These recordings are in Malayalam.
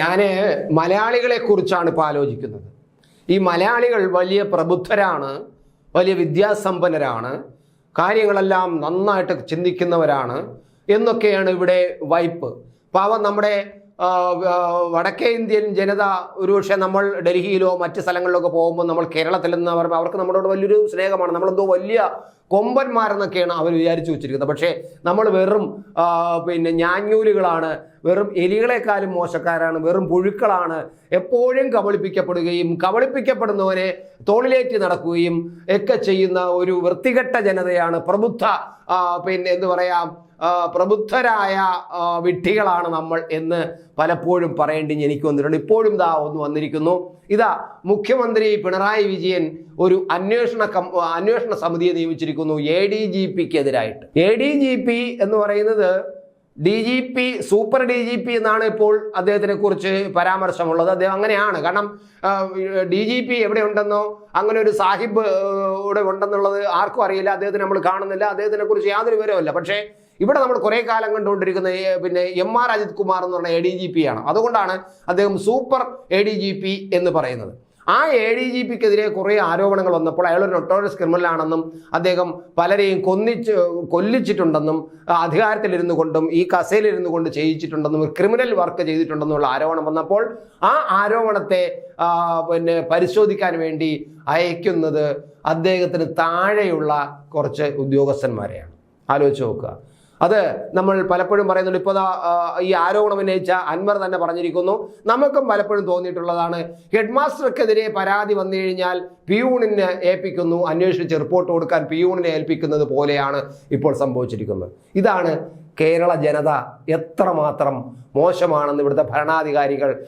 ഞാൻ മലയാളികളെ കുറിച്ചാണ് ഇപ്പോൾ ആലോചിക്കുന്നത്. ഈ മലയാളികൾ വലിയ പ്രബുദ്ധരാണ് വലിയ വിദ്യാസമ്പന്നരാണ് കാര്യങ്ങളെല്ലാം നന്നായിട്ട് ചിന്തിക്കുന്നവരാണ് എന്നൊക്കെയാണ് ഇവിടെ വൈപ്പ്. പാവം നമ്മുടെ വടക്കേ ഇന്ത്യൻ ജനത ഒരുപക്ഷെ നമ്മൾ ഡൽഹിയിലോ മറ്റ് സ്ഥലങ്ങളിലൊക്കെ പോകുമ്പോൾ നമ്മൾ കേരളത്തിൽ നിന്ന് അവർ അവർക്ക് നമ്മളോട് വലിയൊരു സ്നേഹമാണ്. നമ്മളെന്തോ വലിയ കൊമ്പന്മാരെന്നൊക്കെയാണ് അവർ വിചാരിച്ചു വെച്ചിരിക്കുന്നത്. പക്ഷേ നമ്മൾ വെറും പിന്നെ ഞാഞ്ഞൂലുകളാണ് വെറും എലികളെക്കാളും മോശക്കാരാണ് വെറും പുഴുക്കളാണ് എപ്പോഴും കബളിപ്പിക്കപ്പെടുകയും കബളിപ്പിക്കപ്പെടുന്നവരെ തോളിലേറ്റി നടക്കുകയും ഒക്കെ ചെയ്യുന്ന ഒരു വൃത്തികെട്ട ജനതയാണ് പ്രബുദ്ധ പിന്നെ എന്ത് പറയാം പ്രബുദ്ധരായ വിട്ടികളാണ് നമ്മൾ എന്ന് പലപ്പോഴും പറയേണ്ടി എനിക്ക് വന്നിട്ടുണ്ട് ഇപ്പോഴും ഇതാ ഒന്ന് വന്നിരിക്കുന്നു. ഇതാ മുഖ്യമന്ത്രി പിണറായി വിജയൻ ഒരു അന്വേഷണ അന്വേഷണ സമിതിയെ നിയമിച്ചിരിക്കുന്നു എ ഡി ജി പിക്ക് എതിരായിട്ട് എ ഡി ജി പി എന്ന് പറയുന്നത് D G P super D G P എന്നാണ് ഇപ്പോൾ അദ്ദേഹത്തിനെ കുറിച്ച് പരാമർശമുള്ളത്. അദ്ദേഹം അങ്ങനെയാണ്. കാരണം ഡി ജി പി എവിടെ ഉണ്ടെന്നോ അങ്ങനെ ഒരു സാഹിബ് ഇവിടെ ഉണ്ടെന്നുള്ളത് ആർക്കും അറിയില്ല. അദ്ദേഹത്തിന് നമ്മൾ കാണുന്നില്ല. അദ്ദേഹത്തിനെ കുറിച്ച് യാതൊരു വിവരവുമില്ല. പക്ഷേ ഇവിടെ നമ്മൾ കുറേ കാലം കണ്ടുകൊണ്ടിരിക്കുന്ന പിന്നെ എം ആർ അജിത് കുമാർ എന്ന് പറഞ്ഞ എ ഡി ജി പി ആണ്. അതുകൊണ്ടാണ് അദ്ദേഹം super A D G P എന്ന് പറയുന്നത്. ആ എ ഡി ജി പിക്കെതിരെ കുറേ ആരോപണങ്ങൾ വന്നപ്പോൾ അയാൾ ഒരു നൊട്ടോറിയസ് ക്രിമിനൽ ആണെന്നും അദ്ദേഹം പലരെയും കൊന്നിച്ച് കൊല്ലിച്ചിട്ടുണ്ടെന്നും അധികാരത്തിലിരുന്നു കൊണ്ടും ഈ കസേലിരുന്നു കൊണ്ട് ചെയ്യിച്ചിട്ടുണ്ടെന്നും ഒരു ക്രിമിനൽ വർക്ക് ചെയ്തിട്ടുണ്ടെന്നുള്ള ആരോപണം വന്നപ്പോൾ ആ ആരോപണത്തെ പിന്നെ പരിശോധിക്കാൻ വേണ്ടി അയക്കുന്നത് അദ്ദേഹത്തിന് താഴെയുള്ള കുറച്ച് ഉദ്യോഗസ്ഥന്മാരെയാണ്. ആലോചിച്ച് നോക്കുക. അത് നമ്മൾ പലപ്പോഴും പറയുന്നുണ്ട്. ഇപ്പോൾ ഈ ആരോപണം ഉന്നയിച്ച അൻവർ തന്നെ പറഞ്ഞിരിക്കുന്നു. നമുക്കും പലപ്പോഴും തോന്നിയിട്ടുള്ളതാണ്. ഹെഡ് മാസ്റ്റർക്കെതിരെ പരാതി വന്നു കഴിഞ്ഞാൽ പിയൂണിനെ ഏൽപ്പിക്കുന്നു. അന്വേഷിച്ച് റിപ്പോർട്ട് കൊടുക്കാൻ പിയൂണിനെ ഏൽപ്പിക്കുന്നത് പോലെയാണ് ഇപ്പോൾ സംഭവിച്ചിരിക്കുന്നത്. ഇതാണ് കേരള ജനത എത്രമാത്രം മോശമാണെന്ന് ഇവിടുത്തെ ഭരണാധികാരികൾ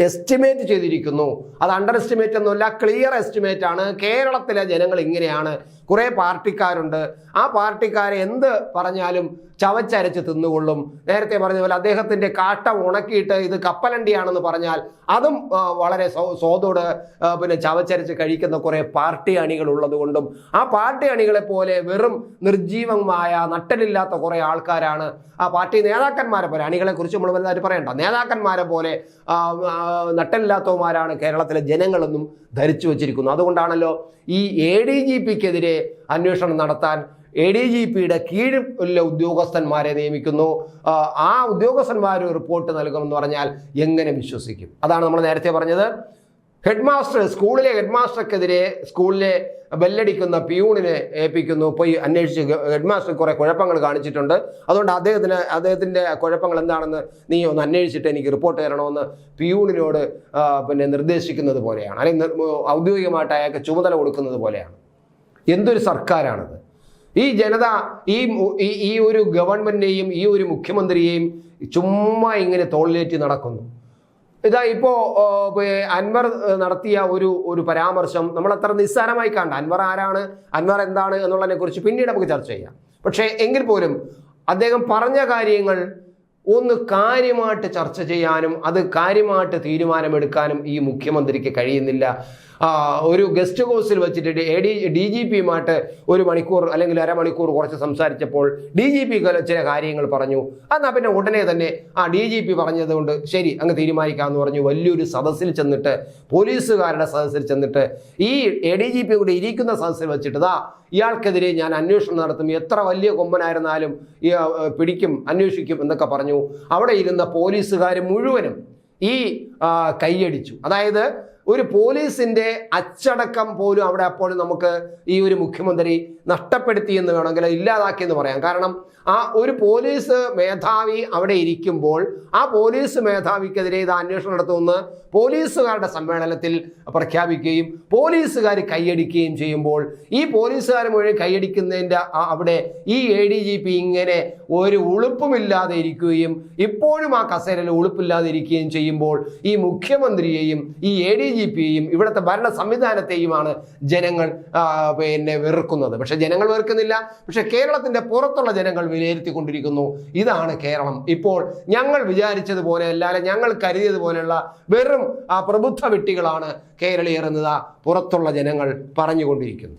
എസ്റ്റിമേറ്റ് ചെയ്തിരിക്കുന്നു. അത് അണ്ടർ എസ്റ്റിമേറ്റ് ഒന്നുമല്ല ക്ലിയർ എസ്റ്റിമേറ്റ് ആണ്. കേരളത്തിലെ ജനങ്ങൾ ഇങ്ങനെയാണ്. കുറേ പാർട്ടിക്കാരുണ്ട്. ആ പാർട്ടിക്കാരെ എന്ത് പറഞ്ഞാലും ചവച്ചരച്ച് തിന്നുകൊള്ളും. നേരത്തെ പറഞ്ഞ പോലെ അദ്ദേഹത്തിന്റെ കാട്ട ഉണക്കിയിട്ട് ഇത് കപ്പലണ്ടിയാണെന്ന് പറഞ്ഞാൽ അതും വളരെ സ്വ- സ്വാദോട് പിന്നെ ചവച്ചരച്ച് കഴിക്കുന്ന കുറേ പാർട്ടി അണികൾ ഉള്ളതുകൊണ്ടും ആ പാർട്ടി അണികളെ പോലെ വെറും നിർജീവമായ നട്ടലില്ലാത്ത കുറേ ആൾക്കാരാണ് ആ പാർട്ടി നേതാക്കന്മാരെ പോലെ അണികളെ കുറിച്ച് നമ്മൾ വലുതായിട്ട് പറയണ്ട. നേതാക്കന്മാരെ പോലെ ആ, കേരളത്തിലെ ജനങ്ങളെന്നും ധരിച്ചു വച്ചിരിക്കുന്നു. അതുകൊണ്ടാണല്ലോ ഈ എ ഡി ജി പിക്കെതിരെ അന്വേഷണം നടത്താൻ എ ഡി ജി പിയുടെ കീഴിലെ ഉദ്യോഗസ്ഥന്മാരെ നിയമിക്കുന്നു. ആ ഉദ്യോഗസ്ഥന്മാർ റിപ്പോർട്ട് നൽകുമെന്ന് പറഞ്ഞാൽ എങ്ങനെ വിശ്വസിക്കും? അതാണ് നമ്മൾ നേരത്തെ പറഞ്ഞത്. ഹെഡ് മാസ്റ്റർ സ്കൂളിലെ ഹെഡ് മാസ്റ്റർക്കെതിരെ സ്കൂളിലെ ബെല്ലടിക്കുന്ന പിയൂണിനെ ഏൽപ്പിക്കുന്നു. പോയി അന്വേഷിച്ച് ഹെഡ് മാസ്റ്റർ കുറേ കുഴപ്പങ്ങൾ കാണിച്ചിട്ടുണ്ട്. അതുകൊണ്ട് അദ്ദേഹത്തിന് അദ്ദേഹത്തിന്റെ കുഴപ്പങ്ങൾ എന്താണെന്ന് നീ ഒന്ന് അന്വേഷിച്ചിട്ട് എനിക്ക് റിപ്പോർട്ട് തരണമെന്ന് പിയൂണിനോട് പിന്നെ നിർദ്ദേശിക്കുന്നത് പോലെയാണ്. അല്ലെങ്കിൽ ഔദ്യോഗികമായിട്ട് അയാൾക്ക് ചുമതല കൊടുക്കുന്നത് പോലെയാണ്. എന്തൊരു സർക്കാരാണത്. ഈ ജനത ഈ- ഈ ഒരു ഗവൺമെന്റിനെയും ഈ ഒരു മുഖ്യമന്ത്രിയെയും ചുമ്മാ ഇങ്ങനെ തോളിലേറ്റി നടക്കുന്നു. ഇതാ ഇപ്പോ അൻവർ നടത്തിയ ഒരു ഒരു പരാമർശം നമ്മൾ അത്ര നിസ്സാരമായി കണ്ട. അൻവർ ആരാണ്? അൻവർ എന്താണ്? എന്നുള്ളതിനെ കുറിച്ച് പിന്നീട് നമുക്ക് ചർച്ച ചെയ്യാം. പക്ഷേ എങ്കിൽ പോലും അദ്ദേഹം പറഞ്ഞ കാര്യങ്ങൾ ഒന്ന് കാര്യമായിട്ട് ചർച്ച ചെയ്യാനും അത് കാര്യമായിട്ട് തീരുമാനമെടുക്കാനും ഈ മുഖ്യമന്ത്രിക്ക് കഴിയുന്നില്ല. ഒരു ഗസ്റ്റ് ഹൗസിൽ വെച്ചിട്ട് എ ഡി ഡി ജി പിയുമായിട്ട് ഒരു മണിക്കൂർ അല്ലെങ്കിൽ അരമണിക്കൂർ കുറച്ച് സംസാരിച്ചപ്പോൾ ഡി ജി പി ചില കാര്യങ്ങൾ പറഞ്ഞു. എന്നാൽ പിന്നെ ഉടനെ തന്നെ ആ ഡി ജി പി പറഞ്ഞതുകൊണ്ട് ശരി അങ്ങ് തീരുമാനിക്കാമെന്ന് പറഞ്ഞു. വലിയൊരു സദസ്സിൽ ചെന്നിട്ട് പോലീസുകാരുടെ സദസ്സിൽ ചെന്നിട്ട് ഈ എ ഡി ജി പി കൂടി ഇരിക്കുന്ന സദസ്സിൽ വെച്ചിട്ട് ദാ ഇയാൾക്കെതിരെ ഞാൻ അന്വേഷണം നടത്തും. എത്ര വലിയ കൊമ്പനായിരുന്നാലും പിടിക്കും അന്വേഷിക്കും എന്നൊക്കെ പറഞ്ഞു. അവിടെ ഇരുന്ന പോലീസുകാർ മുഴുവനും ഈ കൈയടിച്ചു. അതായത് ഒരു പോലീസിന്റെ അച്ചടക്കം പോലും അവിടെ അപ്പോഴും നമുക്ക് ഈ ഒരു മുഖ്യമന്ത്രി നഷ്ടപ്പെടുത്തി എന്ന് വേണമെങ്കിൽ ഇല്ലാതാക്കി എന്ന് പറയാം. കാരണം ആ ഒരു പോലീസ് മേധാവി അവിടെ ഇരിക്കുമ്പോൾ ആ പോലീസ് മേധാവിക്കെതിരെ ഇത് അന്വേഷണം നടത്തുമെന്ന് പോലീസുകാരുടെ സമ്മേളനത്തിൽ പ്രഖ്യാപിക്കുകയും പോലീസുകാർ കൈയടിക്കുകയും ചെയ്യുമ്പോൾ ഈ പോലീസുകാർ മുഴുവൻ കൈയടിക്കുന്നതിന്റെ അവിടെ ഈ എ ഇങ്ങനെ ഒരു ഉളുപ്പുമില്ലാതെ ഇരിക്കുകയും ഇപ്പോഴും ആ കസേരയിൽ ഉളുപ്പില്ലാതെ ഇരിക്കുകയും ചെയ്യുമ്പോൾ ഈ മുഖ്യമന്ത്രിയെയും ഈ എ ഡി ജി പിയെയും ഇവിടുത്തെ ഭരണ സംവിധാനത്തെയുമാണ് ജനങ്ങൾ പിന്നെ വെറുക്കുന്നത്. പക്ഷെ ജനങ്ങൾ വെറുക്കുന്നില്ല. പക്ഷെ കേരളത്തിന്റെ പുറത്തുള്ള ജനങ്ങൾ വിലയിരുത്തിക്കൊണ്ടിരിക്കുന്നു. ഇതാണ് കേരളം. ഇപ്പോൾ ഞങ്ങൾ വിചാരിച്ചതുപോലെ അല്ലാതെ ഞങ്ങൾ കരുതിയതുപോലെയുള്ള വെറും ആ പ്രബുദ്ധ വിട്ടികളാണ് കേരളീയർ എന്നതാ പുറത്തുള്ള ജനങ്ങൾ പറഞ്ഞുകൊണ്ടിരിക്കുന്നു